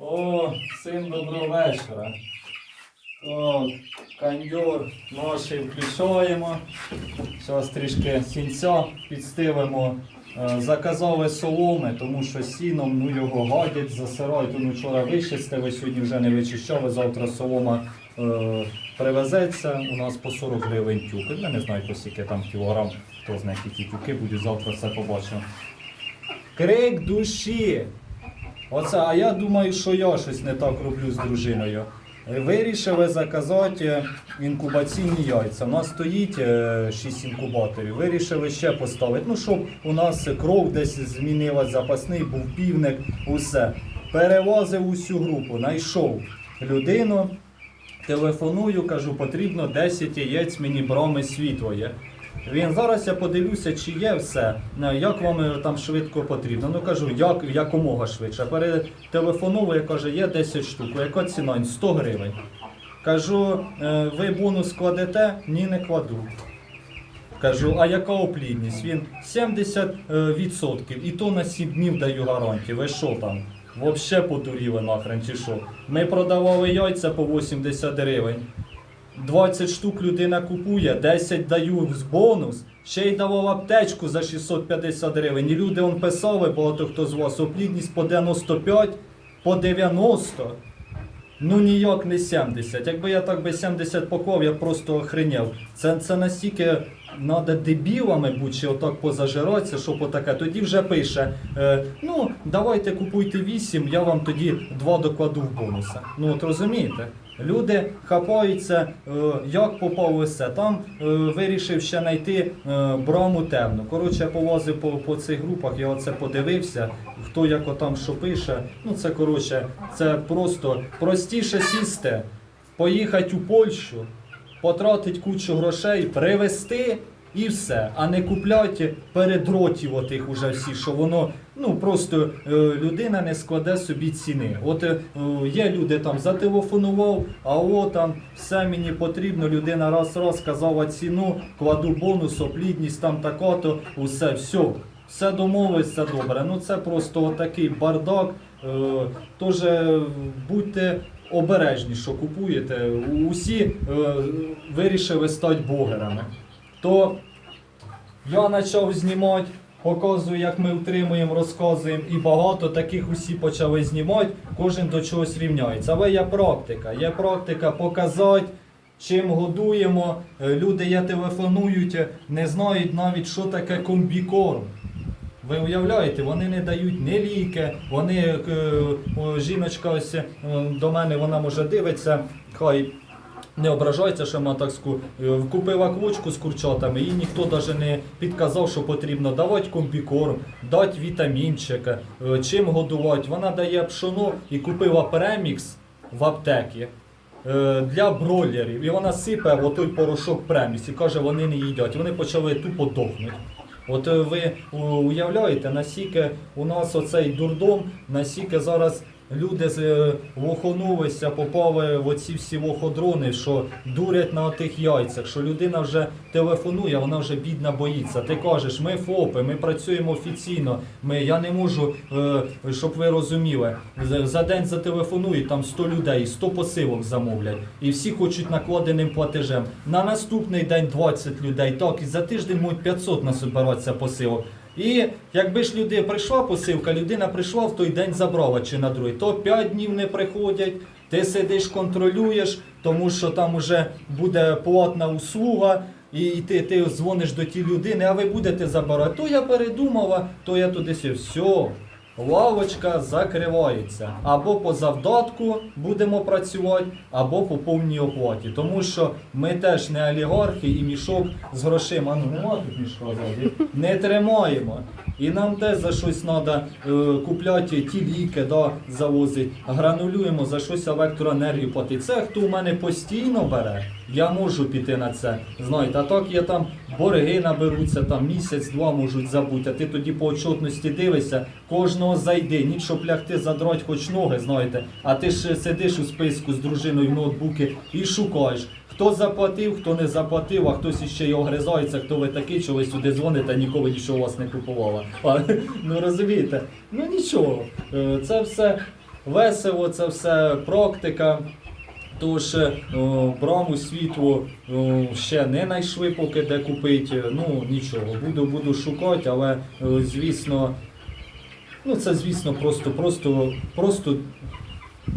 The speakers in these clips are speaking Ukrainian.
О, всім доброго вечора. О, кондьор наші включаємо. Зараз трішки сінця підстивимо. Е, Заказали соломи, тому що сіном ну, його гадять, засирають. Ну, вчора вичистили, сьогодні вже не вичищали, завтра солома е, привезеться. У нас по 40 гривень тюк. Я не знаю, по скільки там кілограм, хто знає, які тюки будуть, завтра все побачимо. Крик душі. Оце, а я думаю, що я щось не так роблю з дружиною. Е, Вирішили заказати е, інкубаційні яйця. У нас стоїть 6 інкубаторів. Вирішили ще поставити. Ну, щоб у нас кров десь змінилась, запасний був півник, усе. Перевозив усю групу, знайшов людину, телефоную, кажу, потрібно 10 яєць мені броми світлої. Він зараз я подивлюся, чи є все, е, як вам е, там швидко потрібно. Ну кажу, як якомога швидше. Перетелефоную, каже, є 10 штук. Яка ціна? 100 гривень. Кажу, «Е, ви бонус кладете? Ні, не кладу. Кажу, а яка оплідність? Він 70%. І то на 7 днів даю гарантію. Ви що там? Вообще подуріли нахрен чи що? Ми продавали яйця по 80 гривень. 20 штук людина купує, 10 даю з бонус, ще й давав аптечку за 650 гривень. І люди он писали, багато хто з вас, оплідність по 95, по 90. Ну ніяк не 70. Якби я так би 70 поклав, я просто охренів. Це, це настільки треба дебілами бути, чи отак позажиратися, щоб отаке. Тоді вже пише, е, ну давайте купуйте 8, я вам тоді 2 докладу в бонуса. Ну от розумієте? Люди хапаються, е, як попав усе. Там е, вирішив ще знайти е, браму темну. Коротше, я повозив по, по цих групах, я оце подивився, хто як там що пише. Ну це коротше, це просто простіше сісти, поїхати у Польщу, потратити кучу грошей, привезти. І все, а не купляти передротів отих уже всі, що воно ну просто е, людина не складе собі ціни. От е, є люди там зателефонував, а о там все мені потрібно. Людина раз раз сказала ціну, кладу бонус, оплідність там тако-то, усе, все, все домовилось, все добре. Ну це просто отакий бардак. Е, Тож е, будьте обережні, що купуєте. Усі е, вирішили стати блогерами. То я почав знімати, показую, як ми утримуємо, розказуємо, і багато таких усі почали знімати, кожен до чогось рівняється. Але є практика. Є практика показати, чим годуємо. Е, Люди я телефонують, е, не знають навіть, що таке комбікорм. Ви уявляєте, вони не дають ні ліки, вони, е, жіночка ось до мене, вона може дивиться, хай не ображається, що вона так ску... е, купила квочку з курчатами, і ніхто навіть не підказав, що потрібно давати комбікорм, дати вітамінчик, е, чим годувати. Вона дає пшоно і купила премікс в аптекі. е, Для бройлерів, і вона сипе в той порошок преміс і каже, вони не їдять. Вони почали тупо дохнути. От ви уявляєте, наскільки у нас оцей дурдом, наскільки зараз люди з- е, лоханулися, попали в оці всі лоходрони, що дурять на тих яйцях, що людина вже телефонує, вона вже бідна боїться. Ти кажеш, ми ФОПи, ми працюємо офіційно. Ми, я не можу, е, щоб ви розуміли, за день зателефонують там 100 людей, 100 посилок замовлять. І всі хочуть накладеним платежем. На наступний день 20 людей, так, і за тиждень можуть 500 насобиратися посилок. І якби ж люди прийшла посилка, людина прийшла в той день забрала чи на другий, то 5 днів не приходять. Ти сидиш, контролюєш, тому що там уже буде платна услуга, і ти, ти дзвониш до тієї людини, а ви будете забирати. То я передумала, то я туди сів. Все. Лавочка закривається. Або по завдатку будемо працювати, або по повній оплаті. Тому що ми теж не олігархи і мішок з грошима. Ну нема тут мішка ззаді, не тримаємо. І нам теж за щось треба е, купляти ті ліки, да, завозити. Гранулюємо за щось електроенергію платити. Це хто у мене постійно бере, я можу піти на це. Знаєте, а так є там борги наберуться, там місяць-два можуть забути. А ти тоді по отчетності дивишся, кожного зайди, ніч щоб лягти, задрать хоч ноги, знаєте. А ти ж сидиш у списку з дружиною в ноутбуки і шукаєш. Хто заплатив, хто не заплатив, а хтось іще й огризається, хто ви такий, що ви сюди дзвоните, ніколи нічого у вас не купувала. А, ну розумієте? Ну нічого. Е, Це все весело, це все практика. Тож о, браму світло о, ще не знайшли, поки де купити. Ну нічого, буду, буду шукати, але е, звісно, ну це звісно просто, просто, просто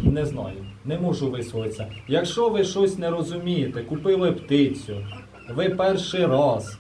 не знаю, не можу висловитися. Якщо ви щось не розумієте, купили птицю, ви перший раз.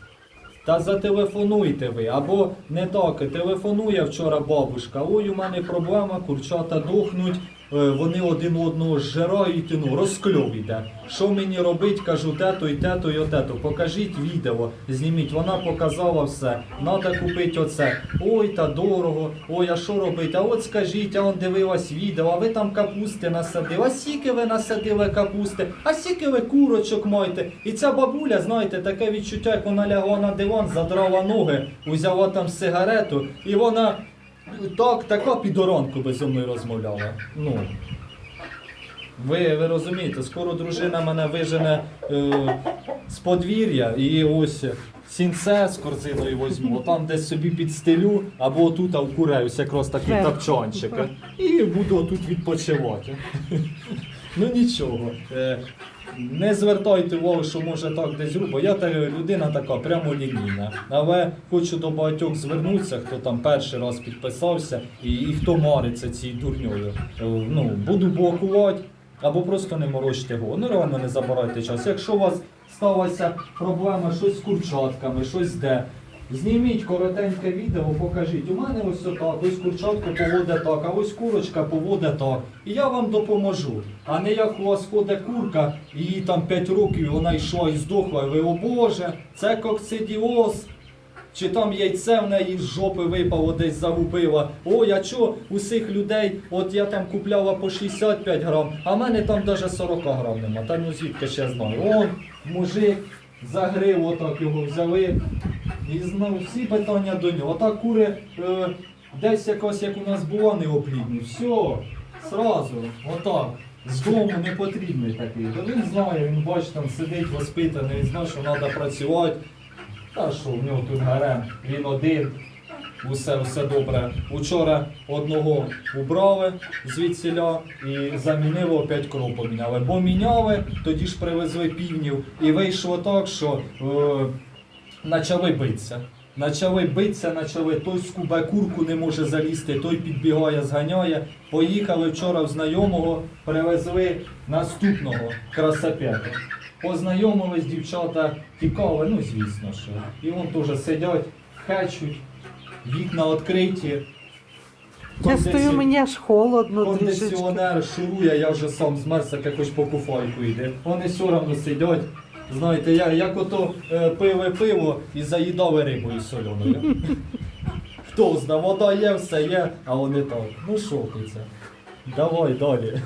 Та зателефонуйте ви, або не так, телефонує вчора бабушка, ой, у мене проблема, курчата дохнуть, вони один одного зжирають, ну, розкльов іде. Що мені робить, кажу, тето і тето і отето, покажіть відео, зніміть, вона показала все, надо купити оце, ой, та дорого, ой, а що робити, а от скажіть, а он дивилась відео, а ви там капусти насадили, а скільки ви насадили капусти, а скільки ви курочок маєте. І ця бабуля, знаєте, таке відчуття, як вона лягла на диван, задрала ноги, узяла там сигарету, і вона так, така підоранку би зі мною розмовляла. Ну. Ви, ви розумієте, скоро дружина мене вижене е, з подвір'я і ось сінце з корзиною візьму, там десь собі підстелю, або отут вкураюсь якраз такий Верх. тапчанчик. І буду тут відпочивати. Ну нічого. Не звертайте увагу, що може так десь грубо. Я та людина така прямолінійна. Але хочу до багатьох звернутися, хто там перший раз підписався і, і хто мариться цією дурньою. Е, Ну, буду блокувати або просто не морочте голову. Ну реально не забирайте час. Якщо у вас сталася проблема щось з курчатками, щось де. Зніміть коротеньке відео, покажіть. У мене ось отак, ось курчатка поводить так, а ось курочка поводить так. І я вам допоможу. А не як у вас ходить курка, їй там 5 років вона йшла і здохла, і ви, о Боже, це коксидіоз. Чи там яйце в неї з жопи випало, десь загубила. Ой, а чо усіх людей, от я там купляла по 65 грам, а в мене там навіть 40 грам нема. Та ну звідки ще знаю. Он, мужик, загрив, отак його взяли. І знову всі питання до нього. Отак кури е, десь якось, як у нас була, неоплідні. Все, сразу, отак. З дому не потрібний такий. Та він знає, він бачить, там сидить воспитаний, він знає, що треба працювати. Та що, в нього тут гарем, він один, усе, все добре. Учора одного убрали звідсіля і замінили опять кров поміняли. Бо міняли, тоді ж привезли півнів і вийшло так, що е, почали битися. Почали битися, почали той скубе курку не може залізти, той підбігає, зганяє. Поїхали вчора в знайомого, привезли наступного красапета. Познайомились, дівчата тікали, ну звісно що. І вон теж сидять, хечуть, вікна відкриті. Я стою, мені аж холодно трішечки. Кондиціонер шурує, я вже сам змерз, як якось по куфайку йде. Вони все одно сидять. Знаєте, я, як ото е, пиве пиво і заїдали рибою соленою. Хто зна, вода є, все є, а вони так. Ну що ти це? Давай далі.